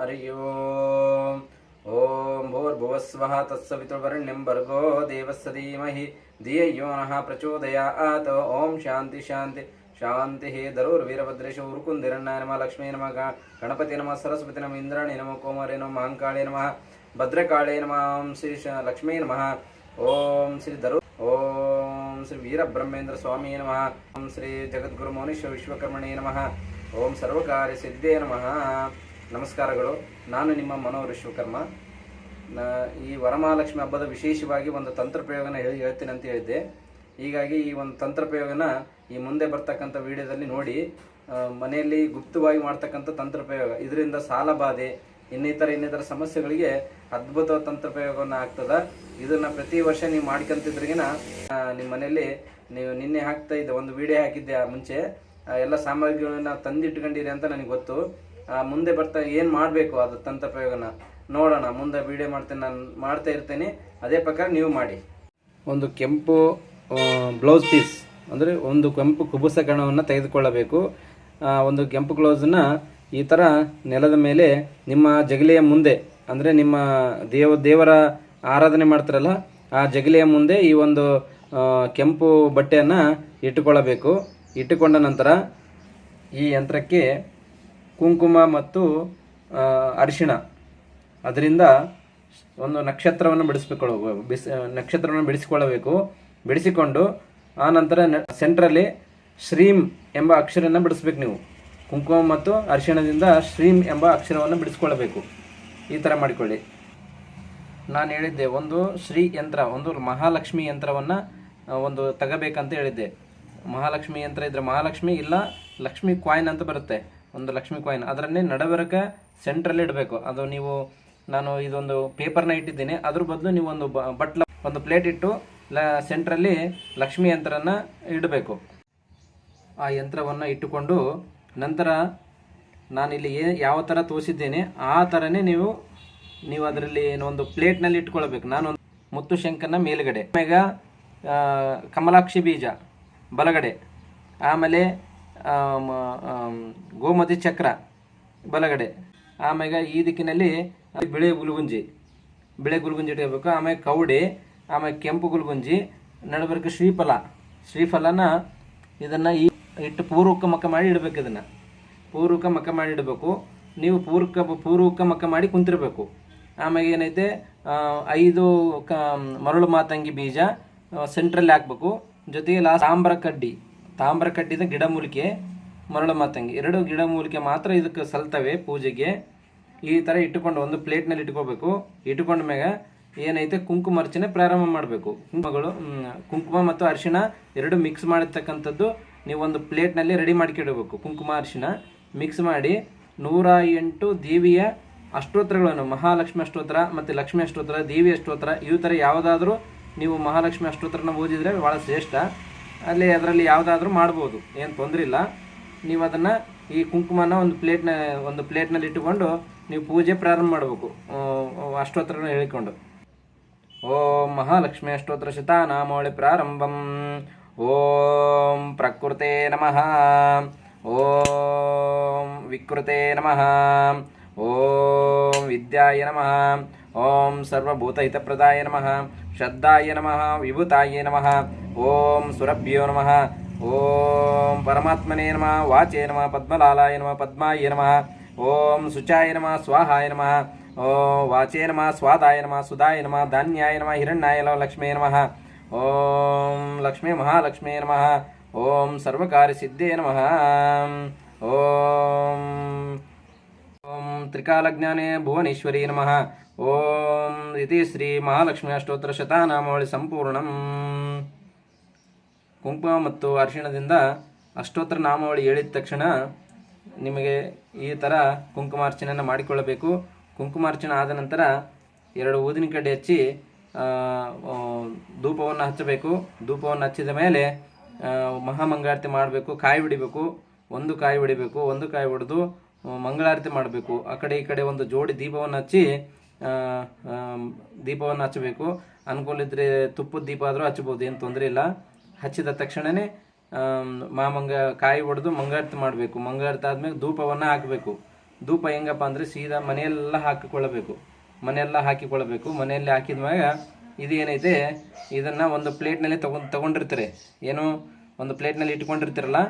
हरि ओम् ॐ भूर्भुवस्वः तत्सवितुर्वर्ण्यं भर्गो देवस्य धीमहि धियो नः प्रचोदयात् ॐ शान्ति शान्ति शान्तिः धरुर्वीरभद्रेशो उरुकुन्दिरण्णाय नमः लक्ष्मी नमः गणपति नमः सरस्वती नमः इन्द्राणि नमः कोमरे नमः महाङ्काळे नमः भद्रकाळे नमः श्री लक्ष्मी नमः ॐ श्री धरु ॐ श्री वीरब्रह्मेन्द्र स्वामी नमः ॐ श्री जगद्गुरुमौनीश्वर विश्वकर्मणे नमः ॐ सर्वकार्यसिद्धे नमः ನಮಸ್ಕಾರಗಳು. ನಾನು ನಿಮ್ಮ ಮನೋಹರ್ ವಿಶ್ವಕರ್ಮ. ನಾ, ಈ ವರಮಹಾಲಕ್ಷ್ಮಿ ಹಬ್ಬದ ವಿಶೇಷವಾಗಿ ಒಂದು ತಂತ್ರ ಪ್ರಯೋಗನ ಹೇಳಿ, ಹೇಳ್ತೀನಿ ಅಂತ ಹೇಳಿದ್ದೆ. ಹೀಗಾಗಿ ಈ ಒಂದು ತಂತ್ರ ಪ್ರಯೋಗನ ಈ ಮುಂದೆ ಬರ್ತಕ್ಕಂಥ ವಿಡಿಯೋದಲ್ಲಿ ನೋಡಿ ಮನೆಯಲ್ಲಿ ಗುಪ್ತವಾಗಿ ಮಾಡ್ತಕ್ಕಂಥ ತಂತ್ರ ಪ್ರಯೋಗ ಇದರಿಂದ ಸಾಲ ಬಾಧೆ, ಇನ್ನಿತರ ಇನ್ನಿತರ ಸಮಸ್ಯೆಗಳಿಗೆ ಅದ್ಭುತ ತಂತ್ರ ಪ್ರಯೋಗವನ್ನು ಆಗ್ತದ. ಇದನ್ನ ಪ್ರತಿ ವರ್ಷ ನೀವು ಮಾಡ್ಕೊಂತಿದ್ರಿಗಿನ ನಿಮ್ಮ ಮನೆಯಲ್ಲಿ ನೀವು ನಿನ್ನೆ ಹಾಕ್ತಾ ಇದ್ದೆ ಒಂದು ವಿಡಿಯೋ ಹಾಕಿದ್ದೆ ಆ ಮುಂಚೆ. ಎಲ್ಲ ಸಾಮಗ್ರಿಗಳನ್ನ ತಂದಿಟ್ಕೊಂಡಿರಿ ಅಂತ ನನಗೆ ಗೊತ್ತು. ಮುಂದೆ ಬರ್ತಾ ಏನು ಮಾಡಬೇಕು ಅದು ತಂತ್ರ ಪ್ರಯೋಗನ? ನೋಡೋಣ ಮುಂದೆ ವಿಡಿಯೋ ಮಾಡ್ತೇನೆ ನಾನು ಮಾಡ್ತಾ ಇರ್ತೇನೆ. ಅದೇ ಪ್ರಕಾರ ನೀವು ಮಾಡಿ. ಒಂದು ಕೆಂಪು ಬ್ಲೌಸ್ ಪೀಸ್ ಅಂದರೆ ಒಂದು ಕೆಂಪು ಕುಬುಸ ಕಣವನ್ನು ತೆಗೆದುಕೊಳ್ಳಬೇಕು. ಆ, ಒಂದು ಕೆಂಪು ಗ್ಲೌಸನ್ನ ಈ ಥರ ನೆಲದ ಮೇಲೆ ನಿಮ್ಮ ಜಗಲಿಯ ಮುಂದೆ ಅಂದರೆ ನಿಮ್ಮ ದೇವ ದೇವರ ಆರಾಧನೆ ಮಾಡ್ತಾರಲ್ಲ ಆ ಜಗಲಿಯ ಮುಂದೆ ಈ ಒಂದು ಕೆಂಪು ಬಟ್ಟೆಯನ್ನು ಇಟ್ಟುಕೊಳ್ಳಬೇಕು. ಇಟ್ಟುಕೊಂಡ ನಂತರ ಈ ಯಂತ್ರಕ್ಕೆ ಕುಂಕುಮ ಮತ್ತು ಅರಿಶಿಣ. ಅದರಿಂದ ಒಂದು ನಕ್ಷತ್ರವನ್ನು ಬಿಡಿಸ್ಬೇಕು, ಬಿಸ್, ನಕ್ಷತ್ರವನ್ನು ಬಿಡಿಸಿಕೊಳ್ಳಬೇಕು. ಬಿಡಿಸಿಕೊಂಡು, ಆ ನಂತರ ಸೆಂಟ್ರಲ್ಲಿ ಶ್ರೀಮ್ ಎಂಬ ಅಕ್ಷರವನ್ನು ಬಿಡಿಸ್ಬೇಕು ನೀವು. ಕುಂಕುಮ ಮತ್ತು ಅರಿಶಿಣದಿಂದ ಶ್ರೀಮ್ ಎಂಬ ಅಕ್ಷರವನ್ನು ಬಿಡಿಸ್ಕೊಳ್ಳಬೇಕು. ಈ ಥರ ಮಾಡಿಕೊಳ್ಳಿ. ನಾನು ಹೇಳಿದ್ದೆ, ಒಂದು ಶ್ರೀ ಯಂತ್ರ, ಒಂದು ಮಹಾಲಕ್ಷ್ಮಿ ಯಂತ್ರವನ್ನು ಒಂದು ತಗಬೇಕಂತ ಹೇಳಿದ್ದೆ. ಮಹಾಲಕ್ಷ್ಮಿ ಯಂತ್ರ ಇದ್ರೆ ಮಹಾಲಕ್ಷ್ಮಿ ಇಲ್ಲ, ಲಕ್ಷ್ಮಿ ಕಾಯಿನ್ ಅಂತ ಬರುತ್ತೆ. ಒಂದು ಲಕ್ಷ್ಮಿ ಕಾಯಿನ್ ಅದರನ್ನೇ ನಡಬರಕ ಸೆಂಟ್ರಲ್ಲಿ ಇಡಬೇಕು. ಅದು ನೀವು ನಾನು ಇದೊಂದು ಪೇಪರ್ನ ಇಟ್ಟಿದ್ದೀನಿ. ಅದ್ರ ಬದಲು ನೀವು ಒಂದು ಬಟ್ಲ ಒಂದು ಪ್ಲೇಟ್ ಇಟ್ಟು ಲ ಸೆಂಟ್ರಲ್ಲಿ ಲಕ್ಷ್ಮಿ ಯಂತ್ರನ ಇಡಬೇಕು. ಆ ಯಂತ್ರವನ್ನು ಇಟ್ಟುಕೊಂಡು ನಂತರ ನಾನಿಲ್ಲಿ ಏ ಯಾವ ಥರ ತೋರಿಸಿದ್ದೇನೆ ಆ ಥರನೇ ನೀವು ನೀವು ಅದರಲ್ಲಿ ಒಂದು ಪ್ಲೇಟ್ನಲ್ಲಿ ಇಟ್ಕೊಳ್ಬೇಕು. ನಾನು ಮುತ್ತು ಶಂಕನ ಮೇಲುಗಡೆ ಆಮೇಲೆ ಕಮಲಾಕ್ಷಿ ಬೀಜ ಬಲಗಡೆ ಆಮೇಲೆ ಆಮ್, ಆಮ್, ಗೋಮತಿ ಚಕ್ರ ಬಲಗಡೆ. ಆಮ್ಯಾಗ ಈ ದಿಕ್ಕಿನಲ್ಲಿ ಬಿಳೆ ಗುಲ್ಗುಂಜಿ. ಬಿಳೆ ಗುಲ್ಗುಂಜಿ ಇಟ್ಕೋಬೇಕು. ಆಮೇಲೆ ಕೌಡಿ ಆಮೇಲೆ ಕೆಂಪು ಗುಲ್ಗುಂಜಿ, ನಡಬರ್ಕ ಶ್ರೀಫಲ. ಶ್ರೀಫಲನ ಇದನ್ನು ಈ ಇಟ್ಟು ಪೂರ್ವಕ ಮಕ್ಕ ಮಾಡಿ ಇಡಬೇಕು ಇದನ್ನು. ಪೂರ್ವಕ ಮಕ್ಕ ಮಾಡಿ ಇಡಬೇಕು. ನೀವು ಪೂರ್ವಕ ಪೂರ್ವಕ ಮಕ್ಕ ಮಾಡಿ ಕುಂತಿರಬೇಕು. ಆಮೇಲೆ ಏನೈತೆ? ಐದು ಕ, ಮರಳು ಮಾತಂಗಿ ಬೀಜ ಸೆಂಟ್ರಲ್ಲಿ ಹಾಕ್ಬೇಕು ಜೊತೆಗೆ ಲಾಸ್ಟ್ ಸಾಂಬ್ರ ಕಡ್ಡಿ ತಾಮ್ರ ಕಟ್ಟಿದ ಗಿಡಮೂಲಿಕೆ ಮರಳು ಮಾತಂಗಿ. ಎರಡು ಗಿಡಮೂಲಿಕೆ ಮಾತ್ರ ಇದಕ್ಕೆ ಸಲ್ತವೆ ಪೂಜೆಗೆ. ಈ ಥರ ಇಟ್ಟುಕೊಂಡು ಒಂದು ಪ್ಲೇಟ್ನಲ್ಲಿ ಇಟ್ಕೋಬೇಕು. ಇಟ್ಕೊಂಡ ಮ್ಯಾಗ ಏನೈತೆ? ಕುಂಕುಮ ಅರ್ಚನೆ ಪ್ರಾರಂಭ ಮಾಡಬೇಕು. ಕುಂಕುಮಗಳು ಕುಂಕುಮ ಮತ್ತು ಅರಿಶಿಣ ಎರಡು ಮಿಕ್ಸ್ ಮಾಡಿರ್ತಕ್ಕಂಥದ್ದು ನೀವು ಒಂದು ಪ್ಲೇಟ್ನಲ್ಲಿ ರೆಡಿ ಮಾಡ್ಕಿಡಬೇಕು ಕುಂಕುಮ, ಅರಿಶಿಣ ಮಿಕ್ಸ್ ಮಾಡಿ ನೂರ ಎಂಟು ದೇವಿಯ ಅಷ್ಟೋತ್ತರಗಳನ್ನು ಮಹಾಲಕ್ಷ್ಮಿ ಅಷ್ಟೋತ್ತರ ಮತ್ತು ಲಕ್ಷ್ಮಿ ಅಷ್ಟೋತ್ತರ ದೇವಿ ಅಷ್ಟೋತ್ತರ ಈ ಥರ ಯಾವುದಾದ್ರೂ ನೀವು ಮಹಾಲಕ್ಷ್ಮಿ ಅಷ್ಟೋತ್ತರನ ಓದಿದರೆ ಭಾಳ ಶ್ರೇಷ್ಠ. ಅಲ್ಲಿ ಅದರಲ್ಲಿ ಯಾವುದಾದ್ರೂ ಮಾಡ್ಬೋದು, ಏನು ತೊಂದರೆ ಇಲ್ಲ. ನೀವು ಅದನ್ನು ಈ ಕುಂಕುಮನ ಒಂದು ಪ್ಲೇಟ್ನ ಒಂದು ಪ್ಲೇಟ್ನಲ್ಲಿ ಇಟ್ಟುಕೊಂಡು ನೀವು ಪೂಜೆ ಪ್ರಾರಂಭ ಮಾಡಬೇಕು. ಅಷ್ಟೋತ್ತರನ ಹೇಳಿಕೊಂಡು. ಓಂ ಮಹಾಲಕ್ಷ್ಮಿ ಅಷ್ಟೋತ್ತರ ಶತಾನಾಮಾವಳಿ ಪ್ರಾರಂಭಂ. ಓಂ ಪ್ರಕೃತೆ ನಮಃ. ಓಂ ವಿಕೃತೆ ನಮಃ. ಓಂ ವಿದ್ಯಾಯ ನಮಃ. ಓಂ ಸರ್ವಭೂತಹಿತಪ್ರದಾಯ ನಮಃ ಶ್ರದ್ಧಾಯ ನಮಃ ವಿಭೂತಾಯ ನಮಃ ಓಂ ಸುರಭ್ಯೋ ನಮಃ ಓಂ ಪರಮಾತ್ಮನೇ ನಮಃ ವಾಚೇ ನಮಃ ಪದ್ಮಲಾಲಾಯ ನಮಃ ಪದ್ಮಾಯ ನಮಃ ಓಂ ಶುಚಾಯ ನಮಃ ಸ್ವಾಹಾಯ ನಮಃ ಓಂ ವಾಚೇ ನಮಃ ಸ್ವಾದಾಯ ನಮಃ ಸುಧಾಯ ನಮಃ ಧಾನ್ಯಾಯ ನಮಃ ಹಿರಣ್ಯಾಯ ನಮಃ ಲಕ್ಷ್ಮೇ ನಮಃ ಓಂ ಲಕ್ಷ್ಮೀ ಮಹಾಲಕ್ಷ್ಮೇ ನಮಃ ಓಂ ಸರ್ವಕಾರ್ಯ ಸಿದ್ಧೇ ನಮಃ ಓಂ ಓಂ ತ್ರಿಕಾಲಜ್ಞಾನೇ ಭುವನೇಶ್ವರಿ ನಮಃ. ಓಂ ಇತಿ ಶ್ರೀ ಮಹಾಲಕ್ಷ್ಮಿ ಅಷ್ಟೋತ್ತರ ಶತಾನಾಮಾವಳಿ ಸಂಪೂರ್ಣಂ. ಕುಂಕುಮ ಮತ್ತು ಅರ್ಶಿಣದಿಂದ ಅಷ್ಟೋತ್ತರ ನಾಮಾವಳಿ ಹೇಳಿದ ತಕ್ಷಣ ನಿಮಗೆ ಈ ಥರ ಕುಂಕುಮಾರ್ಚನೆಯನ್ನು ಮಾಡಿಕೊಳ್ಳಬೇಕು. ಕುಂಕುಮಾರ್ಚನೆ ಆದ ನಂತರ ಎರಡು ಊದಿನ ಕಡ್ಡಿ ಹಚ್ಚಿ ಧೂಪವನ್ನು ಹಚ್ಚಬೇಕು. ಧೂಪವನ್ನು ಹಚ್ಚಿದ ಮೇಲೆ ಮಹಾಮಂಗಾರತಿ ಮಾಡಬೇಕು. ಕಾಯಿ ಬಿಡಿಬೇಕು ಒಂದು ಕಾಯಿ ಬಿಡಿಬೇಕು ಒಂದು ಕಾಯಿ ಹೊಡೆದು ಮಂಗಳಾರತಿ ಮಾಡಬೇಕು. ಆ ಕಡೆ ಈ ಕಡೆ ಒಂದು ಜೋಡಿ ದೀಪವನ್ನು ಹಚ್ಚಿ ದೀಪವನ್ನು ಹಚ್ಚಬೇಕು. ಅನುಕೂಲ ಇದ್ದರೆ ತುಪ್ಪದ ದೀಪ ಆದರೂ ಹಚ್ಬೋದು ಏನು ತೊಂದರೆ ಇಲ್ಲ. ಹಚ್ಚಿದ ತಕ್ಷಣವೇ ಮಾಮಂಗ ಕಾಯಿ ಹೊಡೆದು ಮಂಗಳಾರತಿ ಮಾಡಬೇಕು. ಮಂಗಳಾರತಿ ಆದ್ಮೇಲೆ ಧೂಪವನ್ನು ಹಾಕಬೇಕು. ಧೂಪ ಹೆಂಗಪ್ಪ ಅಂದರೆ ಸೀದಾ ಮನೆಯೆಲ್ಲ ಹಾಕಿಕೊಳ್ಳಬೇಕು. ಮನೆಯೆಲ್ಲ ಹಾಕಿಕೊಳ್ಳಬೇಕು. ಮನೆಯಲ್ಲಿ ಹಾಕಿದ ಮ್ಯಾಗ ಇದು ಏನೈತೆ ಇದನ್ನು ಒಂದು ಪ್ಲೇಟ್ನಲ್ಲಿ ತಗೊಂಡು ತಗೊಂಡಿರ್ತಾರೆ. ಏನು ಒಂದು ಪ್ಲೇಟ್ನಲ್ಲಿ ಇಟ್ಕೊಂಡಿರ್ತೀರಲ್ಲ,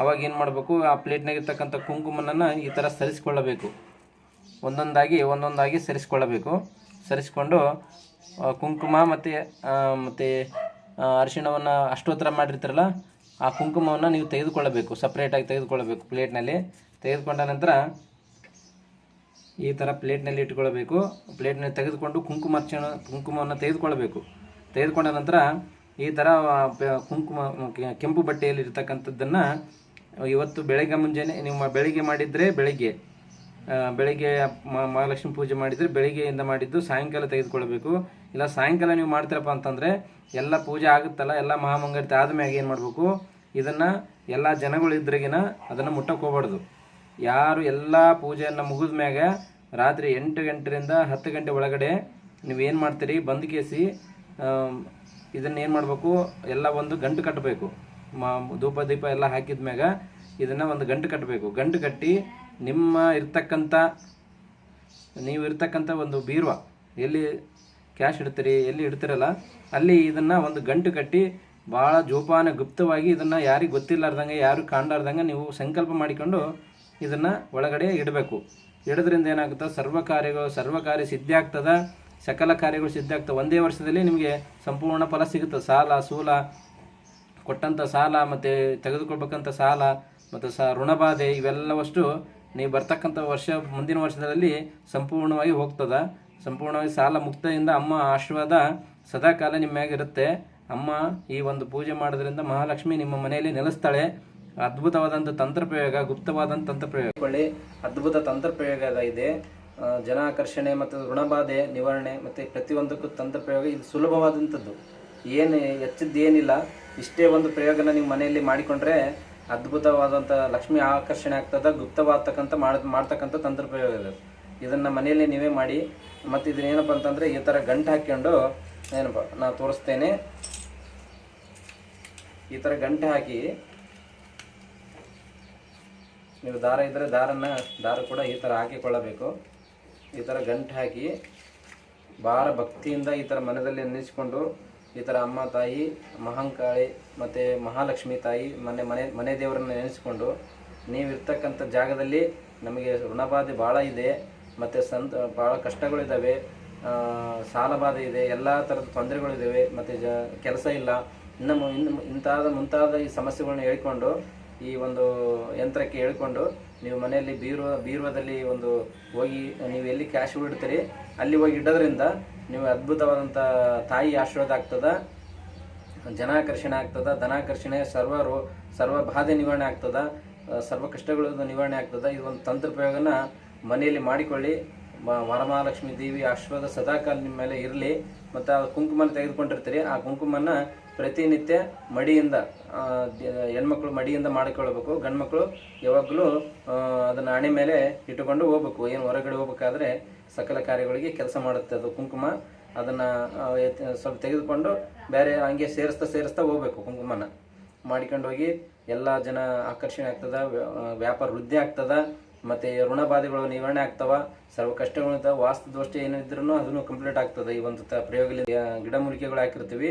ಅವಾಗ ಏನು ಮಾಡಬೇಕು, ಆ ಪ್ಲೇಟ್ನಾಗಿರ್ತಕ್ಕಂಥ ಕುಂಕುಮನನ್ನು ಈ ಥರ ಸರಿಸಿಕೊಳ್ಳಬೇಕು. ಒಂದೊಂದಾಗಿ ಒಂದೊಂದಾಗಿ ಸರಿಸ್ಕೊಳ್ಳಬೇಕು. ಸರಿಸ್ಕೊಂಡು ಕುಂಕುಮ ಮತ್ತು ಮತ್ತು ಅರಿಶಿಣವನ್ನು ಅಷ್ಟೋತ್ತರ ಮಾಡಿರ್ತೀರಲ್ಲ, ಆ ಕುಂಕುಮವನ್ನು ನೀವು ತೆಗೆದುಕೊಳ್ಳಬೇಕು. ಸಪ್ರೇಟಾಗಿ ತೆಗೆದುಕೊಳ್ಳಬೇಕು ಪ್ಲೇಟ್ನಲ್ಲಿ. ತೆಗೆದುಕೊಂಡ ನಂತರ ಈ ಥರ ಪ್ಲೇಟ್ನಲ್ಲಿ ಇಟ್ಕೊಳ್ಬೇಕು. ಪ್ಲೇಟ್ನಲ್ಲಿ ತೆಗೆದುಕೊಂಡು ಕುಂಕುಮ ಅರ್ಚನ ಕುಂಕುಮವನ್ನು ತೆಗೆದುಕೊಳ್ಬೇಕು ತೆಗೆದುಕೊಂಡ ನಂತರ ಈ ಥರ ಕುಂಕುಮ ಕೆಂಪು ಬಟ್ಟೆಯಲ್ಲಿ ಇರ್ತಕ್ಕಂಥದ್ದನ್ನು ಇವತ್ತು ಬೆಳಗ್ಗೆ ಮುಂಜಾನೆ ನೀವು ಬೆಳಿಗ್ಗೆ ಮಾಡಿದರೆ ಬೆಳಿಗ್ಗೆ ಬೆಳಿಗ್ಗೆ ಮಹಾಲಕ್ಷ್ಮಿ ಪೂಜೆ ಮಾಡಿದರೆ ಬೆಳಿಗ್ಗೆಯಿಂದ ಮಾಡಿದ್ದು ಸಾಯಂಕಾಲ ತೆಗೆದುಕೊಳ್ಬೇಕು ಇಲ್ಲ, ಸಾಯಂಕಾಲ ನೀವು ಮಾಡ್ತೀರಪ್ಪ ಅಂತಂದರೆ ಎಲ್ಲ ಪೂಜೆ ಆಗುತ್ತಲ್ಲ, ಎಲ್ಲ ಮಹಾಮಂಗಳತೆ ಆದಮ್ಯಾಗ ಏನು ಮಾಡಬೇಕು? ಇದನ್ನು ಎಲ್ಲ ಜನಗಳು ಇದ್ರಿಗಿನ ಅದನ್ನು ಮುಟ್ಟಕ್ಕೆ ಹೋಗ್ಬಾರ್ದು. ಯಾರು ಎಲ್ಲ ಪೂಜೆಯನ್ನು ಮುಗಿದ ಮ್ಯಾಗ ರಾತ್ರಿ ಎಂಟು ಗಂಟೆಯಿಂದ ಹತ್ತು ಗಂಟೆ ಒಳಗಡೆ ನೀವೇನು ಮಾಡ್ತೀರಿ? ಬಂದು ಕೇಸಿ ಇದನ್ನು ಏನು ಮಾಡಬೇಕು? ಎಲ್ಲ ಒಂದು ಗಂಟು ಕಟ್ಟಬೇಕು ಮಾ, ಧೂಪ, ದೀಪ ಎಲ್ಲ ಹಾಕಿದ ಮ್ಯಾಗ ಇದನ್ನು ಒಂದು ಗಂಟು ಕಟ್ಟಬೇಕು ಗಂಟು ಕಟ್ಟಿ ನಿಮ್ಮ ಇರ್ತಕ್ಕಂಥ, ನೀವು ಇರ್ತಕ್ಕಂಥ ಒಂದು ಬೀರ್ವ ಎಲ್ಲಿ ಕ್ಯಾಶ್ ಇಡ್ತೀರಿ, ಎಲ್ಲಿ ಇಡ್ತಿರಲ್ಲ, ಅಲ್ಲಿ ಇದನ್ನು ಒಂದು ಗಂಟು ಕಟ್ಟಿ ಭಾಳ ಜೋಪಾನ ಗುಪ್ತವಾಗಿ ಇದನ್ನು ಯಾರಿಗೆ ಗೊತ್ತಿಲ್ಲಾರ್ದಂಗೆ, ಯಾರು ಕಾಣಲಾರ್ದಂಗೆ ನೀವು ಸಂಕಲ್ಪ ಮಾಡಿಕೊಂಡು ಇದನ್ನು ಒಳಗಡೆ ಇಡಬೇಕು. ಇಡೋದ್ರಿಂದ ಏನಾಗುತ್ತೆ? ಸರ್ವ ಕಾರ್ಯಗಳು ಸರ್ವ ಕಾರ್ಯ ಸಿದ್ಧಿ ಆಗ್ತದ ಸಕಲ ಕಾರ್ಯಗಳು ಸಿದ್ಧ ಆಗ್ತವೆ. ಒಂದೇ ವರ್ಷದಲ್ಲಿ ನಿಮಗೆ ಸಂಪೂರ್ಣ ಫಲ ಸಿಗುತ್ತೆ. ಸಾಲ, ಸೂಲ ಕೊಟ್ಟಂಥ ಸಾಲ, ಮತ್ತು ತೆಗೆದುಕೊಳ್ಬೇಕಂತ ಸಾಲ, ಮತ್ತು ಸ ಋಣಬಾಧೆ ಇವೆಲ್ಲವಷ್ಟು ನೀವು ಬರ್ತಕ್ಕಂಥ ವರ್ಷ, ಮುಂದಿನ ವರ್ಷದಲ್ಲಿ ಸಂಪೂರ್ಣವಾಗಿ ಹೋಗ್ತದೆ. ಸಂಪೂರ್ಣವಾಗಿ ಸಾಲ ಮುಕ್ತದಿಂದ ಅಮ್ಮ ಆಶೀರ್ವಾದ ಸದಾಕಾಲ ನಿಮ್ಮ ಮ್ಯಾಗಿರುತ್ತೆ ಅಮ್ಮ ಈ ಒಂದು ಪೂಜೆ ಮಾಡೋದ್ರಿಂದ ಮಹಾಲಕ್ಷ್ಮಿ ನಿಮ್ಮ ಮನೆಯಲ್ಲಿ ನೆಲೆಸ್ತಾಳೆ. ಅದ್ಭುತವಾದಂಥ ತಂತ್ರ ಪ್ರಯೋಗ ಗುಪ್ತವಾದಂಥ ತಂತ್ರ ಪ್ರಯೋಗ ಒಳ್ಳೆ ಅದ್ಭುತ ತಂತ್ರ ಪ್ರಯೋಗ ಇದೆ. ಜನಾಕರ್ಷಣೆ ಮತ್ತು ಋಣಬಾಧೆ ನಿವಾರಣೆ ಮತ್ತು ಪ್ರತಿಯೊಂದಕ್ಕೂ ತಂತ್ರ ಪ್ರಯೋಗ ಇದು ಸುಲಭವಾದಂಥದ್ದು. ಏನು ಹೆಚ್ಚಿದ್ದು ಏನಿಲ್ಲ. ಇಷ್ಟೇ ಒಂದು ಪ್ರಯೋಗನ ನೀವು ಮನೆಯಲ್ಲಿ ಮಾಡಿಕೊಂಡ್ರೆ ಅದ್ಭುತವಾದಂಥ ಲಕ್ಷ್ಮಿ ಆಕರ್ಷಣೆ ಆಗ್ತದೆ, ಗುಪ್ತವಾಗ್ತಕ್ಕಂಥ ಮಾಡ್, ಮಾಡ್ತಕ್ಕಂಥ ತಂತ್ರ ಪ್ರಯೋಗ ಇದೆ. ಇದನ್ನು ಮನೆಯಲ್ಲಿ ನೀವೇ ಮಾಡಿ, ಮತ್ತು ಇದನ್ನೇನಪ್ಪ ಅಂತಂದರೆ ಈ ಥರ ಗಂಟು ಹಾಕ್ಕೊಂಡು, ಏನಪ್ಪ, ನಾನು ತೋರಿಸ್ತೇನೆ. ಈ ಥರ ಗಂಟೆ ಹಾಕಿ, ನೀವು ದಾರ ಇದ್ದರೆ ದಾರನ ದಾರ ಕೂಡ ಈ ಥರ ಹಾಕಿಕೊಳ್ಳಬೇಕು. ಈ ಥರ ಗಂಟು ಹಾಕಿ ಭಾಳ ಭಕ್ತಿಯಿಂದ ಈ ಥರ ಮನದಲ್ಲಿ ನೆನೆಸ್ಕೊಂಡು ಈ ಥರ ಅಮ್ಮ ತಾಯಿ, ಮಹಂಕಾಳಿ ಮತ್ತು ಮಹಾಲಕ್ಷ್ಮಿ ತಾಯಿ ಮನೆ ಮನೆ ಮನೆ ದೇವರನ್ನ ನೆನೆಸ್ಕೊಂಡು ನೀವಿರ್ತಕ್ಕಂಥ ಜಾಗದಲ್ಲಿ ನಮಗೆ ಋಣಬಾಧೆ ಭಾಳ ಇದೆ, ಮತ್ತು ಸಂತ ಭಾಳ ಕಷ್ಟಗಳಿದ್ದಾವೆ ಸಾಲಬಾಧೆ ಸಾಲ ಬಾಧೆ ಇದೆ, ಎಲ್ಲ ಥರದ ತೊಂದರೆಗಳಿದ್ದಾವೆ ಮತ್ತು ಜ ಕೆಲಸ ಇಲ್ಲ, ಇನ್ನು ಇನ್ನು ಇಂತಾದ ಮುಂತಾದ ಈ ಸಮಸ್ಯೆಗಳನ್ನ ಹೇಳ್ಕೊಂಡು ಈ ಒಂದು ಯಂತ್ರಕ್ಕೆ ಹೇಳ್ಕೊಂಡು ನೀವು ಮನೆಯಲ್ಲಿ ಬೀರುವ, ಬೀರುವದಲ್ಲಿ ಒಂದು ಹೋಗಿ ನೀವು ಎಲ್ಲಿ ಕ್ಯಾಶ್ ಇಡ್ತೀರಿ, ಅಲ್ಲಿ ಹೋಗಿ ಇಡೋದ್ರಿಂದ ನೀವು ಅದ್ಭುತವಾದಂಥ ತಾಯಿ ಆಶೀರ್ವಾದ ಆಗ್ತದ, ಜನಾಕರ್ಷಣೆ ಆಗ್ತದ, ಧನಾಕರ್ಷಣೆ, ಸರ್ವ ಸರ್ವ ಬಾಧೆ ನಿವಾರಣೆ ಆಗ್ತದ ಸರ್ವ ಕಷ್ಟಗಳ ನಿವಾರಣೆ ಆಗ್ತದ. ಇದು ಒಂದು ತಂತ್ರ ಪ್ರಯೋಗನ ಮನೆಯಲ್ಲಿ ಮಾಡಿಕೊಳ್ಳಿ. ವರಮಹಾಲಕ್ಷ್ಮಿ ದೇವಿ ಆಶೀರ್ವಾದ ಸದಾಕಾಲ ನಿಮ್ಮ ಮೇಲೆ ಇರಲಿ, ಮತ್ತು ಆ ಕುಂಕುಮನ ತೆಗೆದುಕೊಂಡಿರ್ತೀರಿ. ಆ ಕುಂಕುಮನ ಪ್ರತಿನಿತ್ಯ ಮಡಿಯಿಂದ ಹೆಣ್ಮಕ್ಳು ಮಡಿಯಿಂದ ಮಾಡಿಕೊಳ್ಬೇಕು ಗಂಡ್ಮಕ್ಳು ಯಾವಾಗಲೂ ಅದನ್ನು ಹಣೆ ಮೇಲೆ ಇಟ್ಟುಕೊಂಡು ಹೋಗ್ಬೇಕು. ಏನು ಹೊರಗಡೆ ಹೋಗ್ಬೇಕಾದ್ರೆ ಸಕಲ ಕಾರ್ಯಗಳಿಗೆ ಕೆಲಸ ಮಾಡುತ್ತೆ ಅದು ಕುಂಕುಮ. ಅದನ್ನು ಸ್ವಲ್ಪ ತೆಗೆದುಕೊಂಡು ಬೇರೆ ಹಂಗೆ ಸೇರಿಸ್ತಾ ಸೇರಿಸ್ತಾ ಹೋಗ್ಬೇಕು ಕುಂಕುಮನ. ಮಾಡ್ಕೊಂಡು ಹೋಗಿ ಎಲ್ಲ ಜನ ಆಕರ್ಷಣೆ ಆಗ್ತದ ವ್ಯಾಪಾರ ವೃದ್ಧಿ ಆಗ್ತದ. ಮತ್ತು ಋಣಬಾಧೆಗಳು ನಿವಾರಣೆ ಆಗ್ತವ, ಸರ್ವ ಕಷ್ಟಗಳಿಂದ ವಾಸ್ತು ದೋಷ ಏನಿದ್ರು ಅದನ್ನು ಕಂಪ್ಲೀಟ್ ಆಗ್ತದೆ. ಈ ಒಂದು ತ ಪ್ರಯೋಗದಲ್ಲಿ ಗಿಡಮೂಲಿಕೆಗಳು ಹಾಕಿರ್ತೀವಿ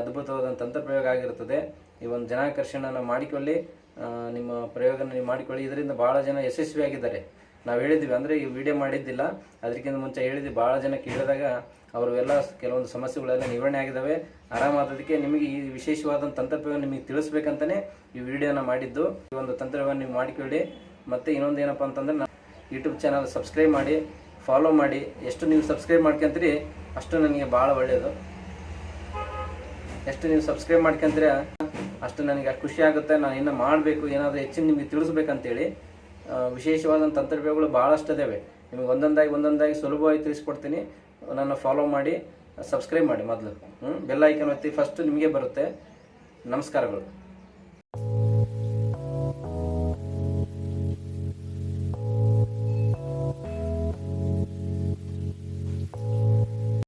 ಅದ್ಭುತವಾದ ತಂತ್ರ ಪ್ರಯೋಗ ಆಗಿರ್ತದೆ. ಈ ಒಂದು ಜನಾಕರ್ಷಣನ ಮಾಡಿಕೊಳ್ಳಿ ನಿಮ್ಮ ಪ್ರಯೋಗನ ನೀವು ಮಾಡಿಕೊಳ್ಳಿ. ಇದರಿಂದ ಭಾಳ ಜನ ಯಶಸ್ವಿಯಾಗಿದ್ದಾರೆ ನಾವು ಹೇಳಿದ್ವಿ, ಅಂದರೆ ಈ ವಿಡಿಯೋ ಮಾಡಿದ್ದಿಲ್ಲ. ಅದಕ್ಕಿಂತ ಮುಂಚೆ ಹೇಳಿದ್ವಿ ಭಾಳ ಜನ ಕೇಳಿದಾಗ ಅವರು ಎಲ್ಲ ಕೆಲವೊಂದು ಸಮಸ್ಯೆಗಳೆಲ್ಲ ನಿವಾರಣೆ ಆಗಿದ್ದಾವೆ ಆರಾಮಾದದಕ್ಕೆ ನಿಮಗೆ ಈ ವಿಶೇಷವಾದ ತಂತ್ರಪ್ರಯೋಗ ನಿಮಗೆ ತಿಳಿಸ್ಬೇಕಂತಲೇ ಈ ವಿಡಿಯೋನ ಮಾಡಿದ್ದು. ಈ ಒಂದು ತಂತ್ರವನ್ನು ನೀವು ಮಾಡಿಕೊಳ್ಳಿ. ಮತ್ತು ಇನ್ನೊಂದು ಏನಪ್ಪ ಅಂತಂದ್ರೆ ನಾ ಯೂಟ್ಯೂಬ್ ಚಾನಲ್ ಸಬ್ಸ್ಕ್ರೈಬ್ ಮಾಡಿ ಫಾಲೋ ಮಾಡಿ. ಎಷ್ಟು ನೀವು ಸಬ್ಸ್ಕ್ರೈಬ್ ಮಾಡ್ಕೊಂತೀರಿ ಅಷ್ಟು ನನಗೆ ಭಾಳ ಒಳ್ಳೆಯದು ಎಷ್ಟು ನೀವು ಸಬ್ಸ್ಕ್ರೈಬ್ ಮಾಡ್ಕೊಂತೀರ ಅಷ್ಟು ನನಗೆ ಖುಷಿ ಆಗುತ್ತೆ. ನಾನು ಇನ್ನೂ ಮಾಡಬೇಕು, ಏನಾದರೂ ಹೆಚ್ಚಿನ ನಿಮಗೆ ತಿಳಿಸ್ಬೇಕಂತೇಳಿ ವಿಶೇಷವಾದಂಥ ತಂತ್ರಜ್ಞಗಳು ಭಾಳಷ್ಟು ಇದ್ದಾವೆ ನಿಮಗೆ ಒಂದೊಂದಾಗಿ ಒಂದೊಂದಾಗಿ ಸುಲಭವಾಗಿ ತಿಳಿಸ್ಕೊಡ್ತೀನಿ. ನನ್ನ ಫಾಲೋ ಮಾಡಿ ಸಬ್ಸ್ಕ್ರೈಬ್ ಮಾಡಿ ಮೊದಲು. ಹ್ಞೂ ಬೆಲ್ ಐಕನ್ ಒತ್ತಿ ಫಸ್ಟ್ ನಿಮಗೆ ಬರುತ್ತೆ. ನಮಸ್ಕಾರಗಳು.